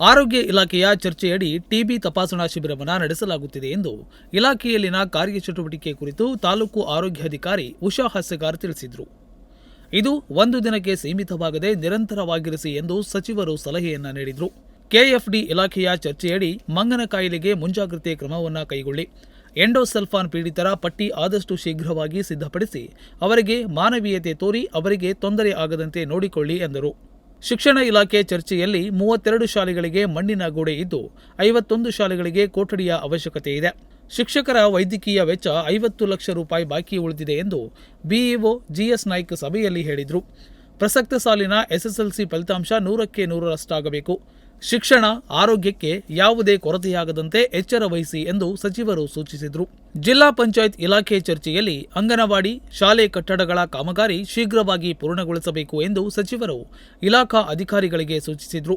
ಆರೋಗ್ಯ ಇಲಾಖೆಯ ಚರ್ಚೆಯಡಿ ಟಿಬಿ ತಪಾಸಣಾ ಶಿಬಿರವನ್ನು ನಡೆಸಲಾಗುತ್ತಿದೆ ಎಂದು ಇಲಾಖೆಯಲ್ಲಿನ ಕಾರ್ಯಚಟುವಟಿಕೆ ಕುರಿತು ತಾಲೂಕು ಆರೋಗ್ಯಾಧಿಕಾರಿ ಉಷಾ ಹಾಸ್ಯಗಾರ್ ತಿಳಿಸಿದರು. ಇದು ಒಂದು ದಿನಕ್ಕೆ ಸೀಮಿತವಾಗದೆ ನಿರಂತರವಾಗಿರಿಸಿ ಎಂದು ಸಚಿವರು ಸಲಹೆಯನ್ನ ನೀಡಿದರು. ಕೆಎಫ್ಡಿ ಇಲಾಖೆಯ ಚರ್ಚೆಯಡಿ ಮಂಗನ ಕಾಯಿಲೆಗೆ ಮುಂಜಾಗ್ರತೆ ಕ್ರಮವನ್ನು ಕೈಗೊಳ್ಳಿ. ಎಂಡೋಸಲ್ಫಾನ್ ಪೀಡಿತರ ಪಟ್ಟಿ ಆದಷ್ಟು ಶೀಘ್ರವಾಗಿ ಸಿದ್ಧಪಡಿಸಿ ಅವರಿಗೆ ಮಾನವೀಯತೆ ತೋರಿ ಅವರಿಗೆ ತೊಂದರೆ ಆಗದಂತೆ ನೋಡಿಕೊಳ್ಳಿ ಎಂದರು. ಶಿಕ್ಷಣ ಇಲಾಖೆ ಚರ್ಚೆಯಲ್ಲಿ ಮೂವತ್ತೆರಡು ಶಾಲೆಗಳಿಗೆ ಮಣ್ಣಿನ ಗೋಡೆ ಇದ್ದು, ಐವತ್ತೊಂದು ಶಾಲೆಗಳಿಗೆ ಕೊಠಡಿಯ ಅವಶ್ಯಕತೆ ಇದೆ. ಶಿಕ್ಷಕರ ವೈದ್ಯಕೀಯ ವೆಚ್ಚ ಐವತ್ತು ಲಕ್ಷ ರೂಪಾಯಿ ಬಾಕಿ ಉಳಿದಿದೆ ಎಂದು ಬಿಇಒ ಜಿಎಸ್ ನಾಯ್ಕ ಸಭೆಯಲ್ಲಿ ಹೇಳಿದರು. ಪ್ರಸಕ್ತ ಸಾಲಿನ ಎಸ್ಎಸ್ಎಲ್ಸಿ ಫಲಿತಾಂಶ ನೂರಕ್ಕೆ ನೂರರಷ್ಟಾಗಬೇಕು. ಶಿಕ್ಷಣ ಆರೋಗ್ಯಕ್ಕೆ ಯಾವುದೇ ಕೊರತೆಯಾಗದಂತೆ ಎಚ್ಚರ ವಹಿಸಿ ಎಂದು ಸಚಿವರು ಸೂಚಿಸಿದರು. ಜಿಲ್ಲಾ ಪಂಚಾಯತ್ ಇಲಾಖೆ ಚರ್ಚೆಯಲ್ಲಿ ಅಂಗನವಾಡಿ, ಶಾಲೆ ಕಟ್ಟಡಗಳ ಕಾಮಗಾರಿ ಶೀಘ್ರವಾಗಿ ಪೂರ್ಣಗೊಳಿಸಬೇಕು ಎಂದು ಸಚಿವರು ಇಲಾಖಾ ಅಧಿಕಾರಿಗಳಿಗೆ ಸೂಚಿಸಿದರು.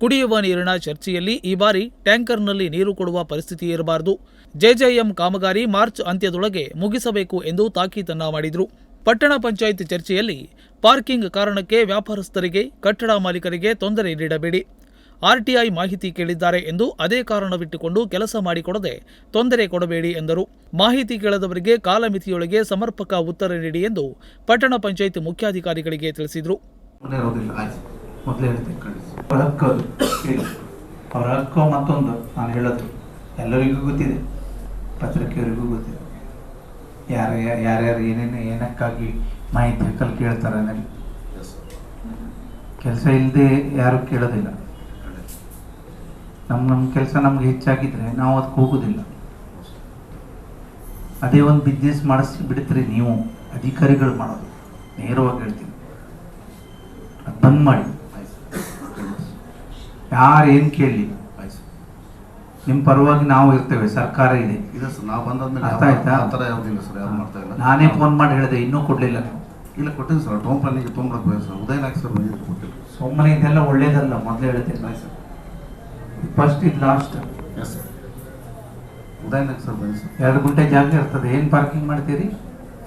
ಕುಡಿಯುವ ನೀರಿನ ಚರ್ಚೆಯಲ್ಲಿ ಈ ಬಾರಿ ಟ್ಯಾಂಕರ್ನಲ್ಲಿ ನೀರು ಕೊಡುವ ಪರಿಸ್ಥಿತಿ ಇರಬಾರದು. ಜೆಜೆಎಂ ಕಾಮಗಾರಿ ಮಾರ್ಚ್ ಅಂತ್ಯದೊಳಗೆ ಮುಗಿಸಬೇಕು ಎಂದು ತಾಕೀತನ್ನ ಮಾಡಿದರು. ಪಟ್ಟಣ ಪಂಚಾಯತ್ ಚರ್ಚೆಯಲ್ಲಿ ಪಾರ್ಕಿಂಗ್ ಕಾರಣಕ್ಕೆ ವ್ಯಾಪಾರಸ್ಥರಿಗೆ, ಕಟ್ಟಡ ಮಾಲೀಕರಿಗೆ ತೊಂದರೆ ನೀಡಬೇಡಿ. ಆರ್ಟಿಐ ಮಾಹಿತಿ ಕೇಳಿದ್ದಾರೆ ಎಂದು ಅದೇ ಕಾರಣವಿಟ್ಟುಕೊಂಡು ಕೆಲಸ ಮಾಡಿಕೊಡದೆ ತೊಂದರೆ ಕೊಡಬೇಡಿ ಎಂದರು. ಮಾಹಿತಿ ಕೇಳದವರಿಗೆ ಕಾಲಮಿತಿಯೊಳಗೆ ಸಮರ್ಪಕ ಉತ್ತರ ನೀಡಿ ಎಂದು ಪಟ್ಟಣ ಪಂಚಾಯತ್ ಮುಖ್ಯಾಧಿಕಾರಿಗಳಿಗೆ ತಿಳಿಸಿದರು. ಅವರ ಹಕ್ಕು ಮತ್ತೊಂದು ನಾನು ಹೇಳೋದು. ಎಲ್ಲರಿಗೂ ಗೊತ್ತಿದೆ. ಪತ್ರಿಕೆಯವರಿಗೂ ಗೊತ್ತಿದೆ. ಯಾರ ಯಾರ್ಯಾರು ಏನೇನು ಏನಕ್ಕಾಗಿ ಮಾಹಿತಿ ಹಕ್ಕಲ್ಲಿ ಕೇಳ್ತಾರೆ ನನಗೆ ಕೆಲಸ ಇಲ್ಲದೆ ಯಾರು ಕೇಳೋದಿಲ್ಲ. ನಮ್ಮ ನಮ್ಮ ಕೆಲಸ ನಮ್ಗೆ ಹೆಚ್ಚಾಗಿದ್ರೆ ನಾವು ಅದಕ್ಕೆ ಹೋಗೋದಿಲ್ಲ. ಅದೇ ಒಂದು ಬಿಸ್ನೆಸ್ ಮಾಡಿಸಿ ಬಿಡ್ತೀರಿ ನೀವು ಅಧಿಕಾರಿಗಳು ಮಾಡೋದು. ನೇರವಾಗಿ ಹೇಳ್ತೀನಿ. ಅದು ಬಂದ್ ಮಾಡಿ. ಯಾರೇನು ಯಾರು ಏನು ಕೇಳಲಿ ನಿಮ್ಮ ಪರವಾಗಿ ನಾವು ಇರ್ತೇವೆ ಸರ್ಕಾರ ಇದೆ. ಇಲ್ಲ ಸರ್ ನಾವು ಬಂದಾದ್ಮೇಲೆ ಅರ್ಥ ಯಾವ- ಆಯ್ತಾ? ಆ ಥರ ಯಾವುದಿಲ್ಲ ಸರ್ ಯಾರು ಮಾಡ್ತಾ ಇಲ್ಲ. ನಾನೇ ಫೋನ್ ಮಾಡಿ ಹೇಳಿದೆ ಇನ್ನೂ ಕೊಡಲಿಲ್ಲ ಇಲ್ಲ ಕೊಟ್ಟಿದ್ದೀನಿ ಸರ್ ಟೋಮ್ ಪ್ಲಾನಿಗೆ ತೊಗೊಂಬರಕ್ಕೆ ಬೇಕು ಸರ್. ಉದಯನಾಗಿ ಸರ್ ಕೊಟ್ಟಿಲ್ಲ ಸುಮ್ಮನೆ ಇದೆಲ್ಲ ಒಳ್ಳೇದಲ್ಲ ಮೊದಲೇ ಹೇಳ್ತೇನೆ ಸರ್. ಫಸ್ಟ್ ಇದು ಲಾಸ್ಟ್ ಎಸ್ ಸರ್ ಬನ್ನಿ ಸರ್ ಎರಡು ಗುಂಟೆ ಜಾಗ ಇರ್ತದೆ. ಏನು ಪಾರ್ಕಿಂಗ್ ಮಾಡ್ತೀರಿ?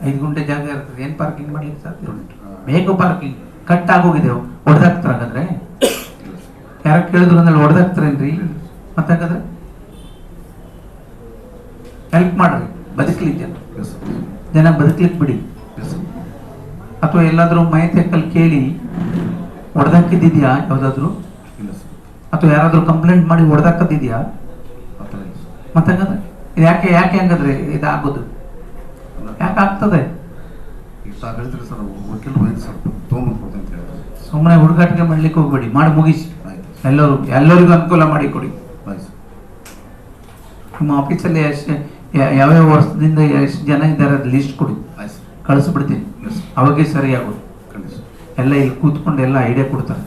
ಐದು ಗುಂಟೆ ಜಾಗ ಇರ್ತದೆ. ಏನು ಪಾರ್ಕಿಂಗ್ ಮಾಡ್ಲಿಕ್ಕೆ ಸಾಧ್ಯ? ಉಂಟು ಬೇಕು ಪಾರ್ಕಿಂಗ್ ಕಟ್ ಆಗೋಗಿದೆ. ಹೊಡೆದಾಕ್ತಾರ ಹಾಗಾದ್ರೆ? ಯಾರು ಕೇಳಿದ್ರು ಅಂದ್ರೆ ಹೊಡೆದಾಕ್ತಾರೇನ್ರಿ ಮತ್ತೆ ಹಾಗಾದ್ರೆ? ಹೆಲ್ಪ್ ಮಾಡ್ರಿ. ಬದುಕಲಿ ಜನ ಜನ ಬದುಕ್ಲಿಕ್ಕೆ ಬಿಡಿ. ಅಥವಾ ಎಲ್ಲಾದರೂ ಮೈ ಹಕ್ಕಲ್ಲಿ ಕೇಳಿ ಹೊಡೆದಾಕಿದ್ದಿದ್ಯಾ ಯಾವುದಾದ್ರೂ? ಅಥವಾ ಯಾರಾದರೂ ಕಂಪ್ಲೇಂಟ್ ಮಾಡಿ ಹೊಡೆದಾಕದಿದ್ಯಾ ಮತ್ತೆ ಹಂಗಂದ್ರೆ ಇದು ಯಾಕೆ ಯಾಕೆ ಹಂಗಂದ್ರೆ ಇದಾಗೋದು? ಆಗೋದು ಯಾಕೆ ಆಗ್ತದೆ ಸುಮ್ಮನೆ ಹುಡುಗಾಟಿಕೆ ಮಾಡ್ಲಿಕ್ಕೆ ಹೋಗ್ಬೇಡಿ ಮಾಡಿ ಮುಗಿಸಿ. ಎಲ್ಲರೂ ಎಲ್ಲರಿಗೂ ಅನುಕೂಲ ಮಾಡಿ ಕೊಡಿ. ನಿಮ್ಮ ಆಫೀಸಲ್ಲಿ ಎಷ್ಟು ಯಾವ್ಯಾವ ವರ್ಷದಿಂದ ಎಷ್ಟು ಜನ ಇದ್ದಾರೆ ಅದು ಲಿಸ್ಟ್ ಕೊಡಿ. ಕಳಿಸ್ಬಿಡ್ತೀನಿ. ಅವಾಗೇ ಸರಿಯಾಗೋದು. ಎಲ್ಲ ಇಲ್ಲಿ ಕೂತ್ಕೊಂಡು ಎಲ್ಲ ಐಡಿಯಾ ಕೊಡ್ತಾರೆ.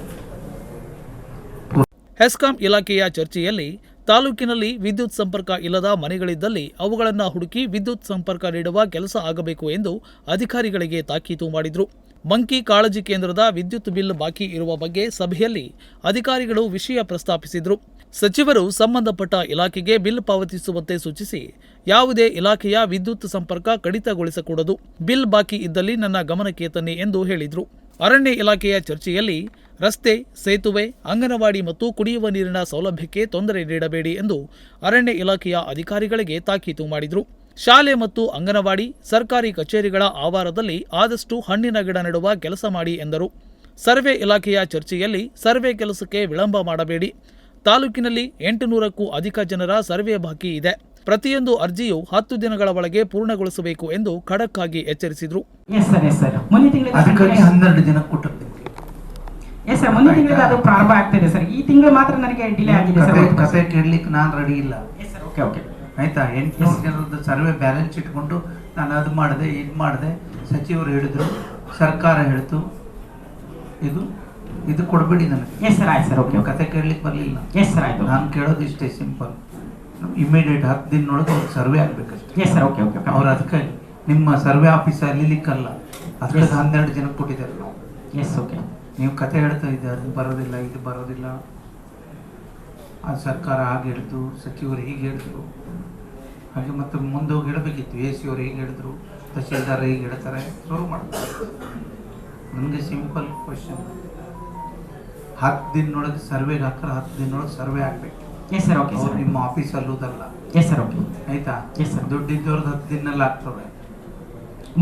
ಹೆಸ್ಕಾಂ ಇಲಾಖೆಯ ಚರ್ಚೆಯಲ್ಲಿ ತಾಲೂಕಿನಲ್ಲಿ ವಿದ್ಯುತ್ ಸಂಪರ್ಕ ಇಲ್ಲದ ಮನೆಗಳಿದ್ದಲ್ಲಿ ಅವುಗಳನ್ನು ಹುಡುಕಿ ವಿದ್ಯುತ್ ಸಂಪರ್ಕ ನೀಡುವ ಕೆಲಸ ಆಗಬೇಕು ಎಂದು ಅಧಿಕಾರಿಗಳಿಗೆ ತಾಕೀತು ಮಾಡಿದರು. ಮಂಕಿ ಕಾಳಜಿ ಕೇಂದ್ರದ ವಿದ್ಯುತ್ ಬಿಲ್ ಬಾಕಿ ಇರುವ ಬಗ್ಗೆ ಸಭೆಯಲ್ಲಿ ಅಧಿಕಾರಿಗಳು ವಿಷಯ ಪ್ರಸ್ತಾಪಿಸಿದರು. ಸಚಿವರು ಸಂಬಂಧಪಟ್ಟ ಇಲಾಖೆಗೆ ಬಿಲ್ ಪಾವತಿಸುವಂತೆ ಸೂಚಿಸಿ, ಯಾವುದೇ ಇಲಾಖೆಯ ವಿದ್ಯುತ್ ಸಂಪರ್ಕ ಕಡಿತಗೊಳಿಸಕೂಡದು. ಬಿಲ್ ಬಾಕಿ ಇದ್ದಲ್ಲಿ ನನ್ನ ಗಮನಕ್ಕೆ ತನ್ನಿ ಎಂದು ಹೇಳಿದರು. ಅರಣ್ಯ ಇಲಾಖೆಯ ಚರ್ಚೆಯಲ್ಲಿ ರಸ್ತೆ ಸೇತುವೆ ಅಂಗನವಾಡಿ ಮತ್ತು ಕುಡಿಯುವ ನೀರಿನ ಸೌಲಭ್ಯಕ್ಕೆ ತೊಂದರೆ ನೀಡಬೇಡಿ ಎಂದು ಅರಣ್ಯ ಇಲಾಖೆಯ ಅಧಿಕಾರಿಗಳಿಗೆ ತಾಕೀತು ಮಾಡಿದರು. ಶಾಲೆ ಮತ್ತು ಅಂಗನವಾಡಿ ಸರ್ಕಾರಿ ಕಚೇರಿಗಳ ಆವಾರದಲ್ಲಿ ಆದಷ್ಟು ಹಣ್ಣಿನ ಗಿಡ ನೆಡುವ ಕೆಲಸ ಮಾಡಿ ಎಂದರು. ಸರ್ವೆ ಇಲಾಖೆಯ ಚರ್ಚೆಯಲ್ಲಿ ಸರ್ವೆ ಕೆಲಸಕ್ಕೆ ವಿಳಂಬ ಮಾಡಬೇಡಿ. ತಾಲೂಕಿನಲ್ಲಿ ಎಂಟು ನೂರಕ್ಕೂ ಅಧಿಕ ಜನರ ಸರ್ವೆ ಬಾಕಿ ಇದೆ. ಪ್ರತಿಯೊಂದು ಅರ್ಜಿಯು ಹತ್ತು ದಿನಗಳ ಒಳಗೆ ಪೂರ್ಣಗೊಳಿಸಬೇಕು ಎಂದು ಖಡಕ್ ಆಗಿ ಎಚ್ಚರಿಸಿದರು ಎಸ್ ಸರ್ ಮುಂದಿನ ಅದು ಪ್ರಾರಂಭ ಆಗ್ತಿದೆ ಸರ್ ಈ ತಿಂಗಳು ಮಾತ್ರ ನನಗೆ ಡಿಲೇ ಆಗಿದೆ ಸರ್ ಕತೆ ಕತೆ ಕೇಳಲಿಕ್ಕೆ ನಾನು ರೆಡಿ ಇಲ್ಲ. ಎಸ್ ಸರ್ ಓಕೆ ಓಕೆ ಆಯ್ತಾ? ಎಂಟುನೂರು ಜನರದ್ದು ಸರ್ವೆ ಬ್ಯಾಲೆನ್ಸ್ ಇಟ್ಕೊಂಡು ನಾನು ಅದು ಮಾಡಿದೆ ಇದು ಮಾಡಿದೆ. ಸಚಿವರು ಹೇಳಿದ್ರು ಸರ್ಕಾರ ಹೇಳ್ತು. ಇದು ಇದು ಕೊಡಬೇಡಿ ನನಗೆ. ಎಸ್ ಸರ್ ಆಯ್ತು ಸರ್ ಓಕೆ ಕತೆ ಕೇಳಲಿಕ್ಕೆ ಬರಲಿಲ್ಲ. ಎಸ್ ಸರ್ ಆಯ್ತು ನಾನು ಕೇಳೋದು ಇಷ್ಟೇ ಸಿಂಪಲ್ ಇಮಿಡಿಯೇಟ್ ಹತ್ತು ದಿನದೊಳಗೆ ಅವ್ರಿಗೆ ಸರ್ವೆ ಆಗಬೇಕಷ್ಟೇ. ಎಸ್ ಸರ್ ಓಕೆ ಓಕೆ ಅವ್ರು ಅದಕ್ಕೆ ನಿಮ್ಮ ಸರ್ವೆ ಆಫೀಸ್ ಅಲ್ಲಿಲಿಕ್ಕಲ್ಲ ಅದಕ್ಕೆ ಹನ್ನೆರಡು ಜನಕ್ಕೆ ಕೊಟ್ಟಿದ್ದಾರೆ. ನಾವು ಎಸ್ ಓಕೆ ನೀವು ಕತೆ ಹೇಳ್ತಾ ಇದ್ದ ಅದು ಬರೋದಿಲ್ಲ ಇದು ಬರೋದಿಲ್ಲ. ಆ ಸರ್ಕಾರ ಹಾಗೆ ಹೇಳಿದ್ರು ಸಚಿವರು ಹೀಗೆ ಹೇಳಿದ್ರು. ಹಾಗೆ ಮತ್ತೆ ಮುಂದೆ ಹೋಗಿ ಹೇಳಬೇಕಿತ್ತು ಎ ಸಿ ಅವರು ಹೀಗೆ ಹೇಳಿದ್ರು ತಹಶೀಲ್ದಾರ್ ಹೀಗೆ ಹೇಳ್ತಾರೆ ಶುರು ಮಾಡ್ತಾರೆ. ನನಗೆ ಸಿಂಪಲ್ ಕ್ವಶನ್ ಹತ್ತು ದಿನದೊಳಗೆ ಸರ್ವೆಗೆ ಹಾಕ್ರೆ ಹತ್ತು ದಿನದೊಳಗೆ ಸರ್ವೆ ಆಗ್ಬೇಕು. ಎಸ್ ಸರ್ ಓಕೆ ಅವ್ರು ಸರ್ ನಿಮ್ಮ ಆಫೀಸ್ ಅಲ್ಲೋದಲ್ಲ ಎಸ್ ಸರ್ ಓಕೆ ಆಯ್ತಾ? ಎಸ್ ಸರ್ ದುಡ್ಡಿದ್ದವ್ರದ್ದು ಹತ್ತು ದಿನಲ್ಲಿ ಆಗ್ತದೆ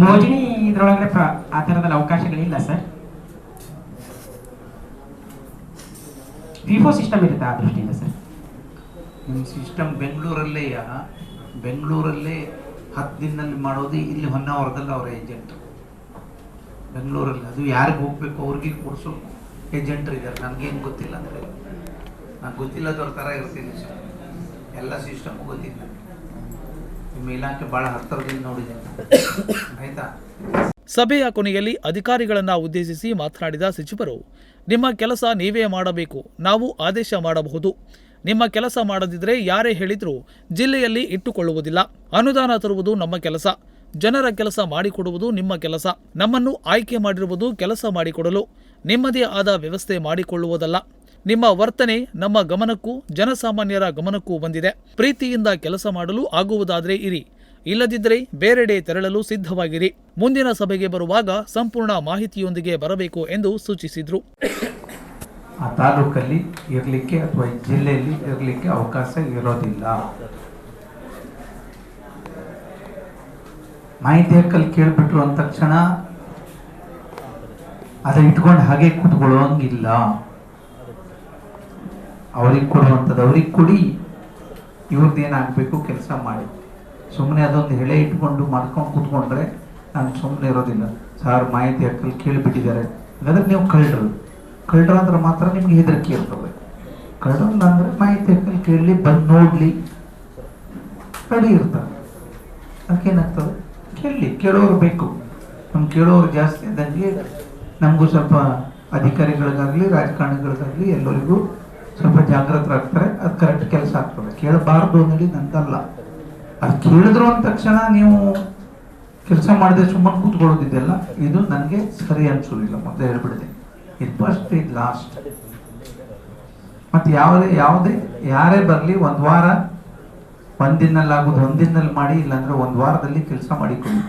ಮೋಜಿನಿ ಇದ್ರೊಳಗಡೆ ಆ ಥರದಲ್ಲಿ ಅವಕಾಶಗಳಿಲ್ಲ ಸರ್ ವಿಫೋ ಸಿಸ್ಟಮ್ ಇರುತ್ತೆ ಆ ದೃಷ್ಟಿಯಿಂದ ಸರ್? ನಿಮ್ಮ ಸಿಸ್ಟಮ್ ಬೆಂಗಳೂರಲ್ಲೇ ಬೆಂಗಳೂರಲ್ಲೇ ಹತ್ತು ದಿನದಲ್ಲಿ ಮಾಡೋದು ಇಲ್ಲಿ ಹೊನ್ನಾವರದಲ್ಲಿ ಅವರ ಏಜೆಂಟ್ ಬೆಂಗಳೂರಲ್ಲಿ ಅದು ಯಾರಿಗೆ ಹೋಗ್ಬೇಕು ಅವ್ರಿಗೆ ಕೊಡಿಸೋ ಏಜೆಂಟ್ರು ಇದ್ದಾರೆ ನನಗೇನು ಗೊತ್ತಿಲ್ಲ ಅಂದರೆ. ನಾನು ಗೊತ್ತಿಲ್ಲದವ್ರ ಥರ ಇರ್ತೀನಿ ಸರ್. ಎಲ್ಲ ಸಿಸ್ಟಮ್ ಗೊತ್ತಿಲ್ಲ. ನಿಮ್ಮ ಇಲಾಖೆ ಭಾಳ ಹತ್ತಿರದಿಂದ ನೋಡಿದ್ದೇನೆ ಆಯ್ತಾ? ಸಭೆಯ ಕೊನೆಯಲ್ಲಿ ಅಧಿಕಾರಿಗಳನ್ನು ಉದ್ದೇಶಿಸಿ ಮಾತನಾಡಿದ ಸಚಿವರು, ನಿಮ್ಮ ಕೆಲಸ ನೀವೇ ಮಾಡಬೇಕು, ನಾವು ಆದೇಶ ಮಾಡಬಹುದು. ನಿಮ್ಮ ಕೆಲಸ ಮಾಡದಿದ್ದರೆ ಯಾರೇ ಹೇಳಿದರೂ ಜಿಲ್ಲೆಯಲ್ಲಿ ಇಟ್ಟುಕೊಳ್ಳುವುದಿಲ್ಲ. ಅನುದಾನ ತರುವುದು ನಮ್ಮ ಕೆಲಸ. ಜನರ ಕೆಲಸ ಮಾಡಿಕೊಡುವುದು ನಿಮ್ಮ ಕೆಲಸ. ನಮ್ಮನ್ನು ಆಯ್ಕೆ ಮಾಡಿರುವುದು ಕೆಲಸ ಮಾಡಿಕೊಡಲು. ನಿಮ್ಮದೇ ಆದ ವ್ಯವಸ್ಥೆ ಮಾಡಿಕೊಳ್ಳುವುದಲ್ಲ. ನಿಮ್ಮ ವರ್ತನೆ, ನಮ್ಮ ಗಮನಕ್ಕೂ, ಜನಸಾಮಾನ್ಯರ ಗಮನಕ್ಕೂ ಬಂದಿದೆ. ಪ್ರೀತಿಯಿಂದ ಕೆಲಸ ಮಾಡಲು ಆಗುವುದಾದರೆ ಇರಿ. ಇಲ್ಲದಿದ್ದರೆ ಬೇರೆಡೆ ತೆರಳಲು ಸಿದ್ಧವಾಗಿರಿ. ಮುಂದಿನ ಸಭೆಗೆ ಬರುವಾಗ ಸಂಪೂರ್ಣ ಮಾಹಿತಿಯೊಂದಿಗೆ ಬರಬೇಕು ಎಂದು ಸೂಚಿಸಿದರು. ಆ ತಾಲೂಕಲ್ಲಿ ಇರಲಿಕ್ಕೆ ಅಥವಾ ಜಿಲ್ಲೆಯಲ್ಲಿ ಇರಲಿಕ್ಕೆ ಅವಕಾಶ ಇರೋದಿಲ್ಲ. ಮಾಹಿತಿ ಹಕ್ಕಲ್ಲಿ ಕೇಳಿಬಿಟ್ರು ಅಂದ ತಕ್ಷಣ ಅದನ್ನ ಇಟ್ಕೊಂಡು ಹಾಗೆ ಕೂತ್ಕೊಳ್ಳೋಂಗಿಲ್ಲ. ಅವ್ರಿಗೆ ಕೊಡುವಂಥದ್ದು ಅವ್ರಿಗೆ ಕೊಡಿ. ಇವ್ರದ್ದು ಏನಾಗಬೇಕು, ಕೆಲಸ ಮಾಡಿ. ಸುಮ್ಮನೆ ಅದೊಂದು ಹೆಳೆ ಇಟ್ಕೊಂಡು ಮಾಡ್ಕೊಂಡು ಕೂತ್ಕೊಂಡ್ರೆ ನಾನು ಸುಮ್ಮನೆ ಇರೋದಿಲ್ಲ. ಸಾರ್ ಮಾಹಿತಿ ಹಕ್ಕಲ್ಲಿ ಕೇಳಿಬಿಟ್ಟಿದ್ದಾರೆ. ಹಾಗಾದ್ರೆ ನೀವು ಕಳ್ಳರು. ಕಳ್ಳರು ಅಂದ್ರೆ ಮಾತ್ರ ನಿಮ್ಗೆ ಹೆದರಿಕೆ ಇರ್ತದೆ. ಕಳ್ಳರಲ್ಲ ಅಂದ್ರೆ ಮಾಹಿತಿ ಹಕ್ಕಲ್ಲಿ ಕೇಳಲಿ ಬಂದು ನೋಡ್ಲಿ. ಕಡಿ ಇರ್ತಾರೆ. ಅದಕ್ಕೇನಾಗ್ತದೆ? ಕೇಳಲಿ. ಕೇಳೋರು ಬೇಕು. ನಮ್ಗೆ ಕೇಳೋರು ಜಾಸ್ತಿ ಇದ್ದಂಗೆ ನಮಗೂ ಸ್ವಲ್ಪ ಅಧಿಕಾರಿಗಳಿಗಾಗಲಿ, ರಾಜಕಾರಣಿಗಳಿಗಾಗಲಿ ಎಲ್ಲರಿಗೂ ಸ್ವಲ್ಪ ಜಾಗೃತರಾಗ್ತಾರೆ ಅದು ಕರೆಕ್ಟ್ ಕೆಲಸ ಆಗ್ತದೆ. ಕೇಳಬಾರ್ದು ಅನ್ನೋದು ನಂದಲ್ಲ. ಅದು ಕೇಳಿದ್ರು ಅಂದ ತಕ್ಷಣ ನೀವು ಕೆಲಸ ಮಾಡದೆ ಸುಮ್ಮನೆ ಕೂತ್ಕೊಳ್ಳೋದಿದೆಯಲ್ಲ, ಇದು ನನಗೆ ಸರಿ ಅನ್ಸೋದಿಲ್ಲ, ಮೊದಲೇ ಹೇಳ್ಬಿಡಿದೆ ಇದು ಫಸ್ಟ್ ಇದು ಲಾಸ್ಟ್ ಮತ್ತೆ ಯಾವುದೇ ಯಾವುದೇ, ಯಾರೇ ಬರಲಿ ಒಂದು ವಾರ ಒಂದಿನಲ್ಲಿ ಆಗೋದು ಒಂದಿನಲ್ಲಿ ಮಾಡಿ, ಇಲ್ಲಾಂದ್ರೆ ಒಂದು ವಾರದಲ್ಲಿ ಕೆಲಸ ಮಾಡಿಕೊಳ್ಳಿ.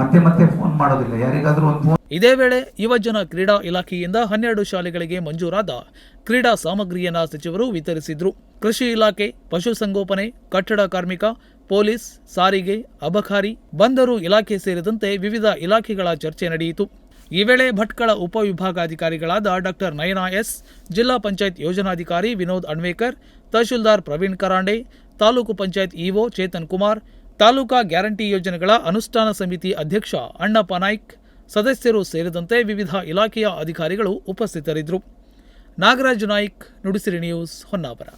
ಮತ್ತೆ ಮತ್ತೆ ಫೋನ್ ಮಾಡೋದಿಲ್ಲ, ಯಾರಿಗಾದರೂ ಒಂದು ಫೋನ್ ಇದೇ ವೇಳೆ ಯುವಜನ ಕ್ರೀಡಾ ಇಲಾಖೆಯಿಂದ ಹನ್ನೆರಡು ಶಾಲೆಗಳಿಗೆ ಮಂಜೂರಾದ ಕ್ರೀಡಾ ಸಾಮಗ್ರಿಯನ್ನ ಸಚಿವರು ವಿತರಿಸಿದ್ರು. ಕೃಷಿ ಇಲಾಖೆ ಪಶುಸಂಗೋಪನೆ ಕಟ್ಟಡ ಕಾರ್ಮಿಕ ಪೊಲೀಸ್, ಸಾರಿಗೆ, ಅಬಕಾರಿ, ಬಂದರು ಇಲಾಖೆ ಸೇರಿದಂತೆ ವಿವಿಧ ಇಲಾಖೆಗಳ ಚರ್ಚೆ ನಡೆಯಿತು. ಈ ವೇಳೆ ಭಟ್ಕಳ ಉಪವಿಭಾಗಾಧಿಕಾರಿಗಳಾದ ಡಾಕ್ಟರ್ ನಯನಾ ಎಸ್, ಜಿಲ್ಲಾ ಪಂಚಾಯತ್ ಯೋಜನಾಧಿಕಾರಿ ವಿನೋದ್ ಅಣ್ವೇಕರ್, ತಹಶೀಲ್ದಾರ್ ಪ್ರವೀಣ್ ಕರಾಂಡೆ, ತಾಲೂಕು ಪಂಚಾಯತ್ ಇಒ ಚೇತನ್ ಕುಮಾರ್, ತಾಲೂಕಾ ಗ್ಯಾರಂಟಿ ಯೋಜನೆಗಳ ಅನುಷ್ಠಾನ ಸಮಿತಿ ಅಧ್ಯಕ್ಷ ಅಣ್ಣಪ್ಪ ನಾಯ್ಕ್, ಸದಸ್ಯರು ಸೇರಿದಂತೆ ವಿವಿಧ ಇಲಾಖೆಯ ಅಧಿಕಾರಿಗಳು ಉಪಸ್ಥಿತರಿದ್ದರು. ನಾಗರಾಜ್ ನಾಯ್ಕ್, ನುಡಿಸಿರಿ ನ್ಯೂಸ್ ಹೊನ್ನಾವರ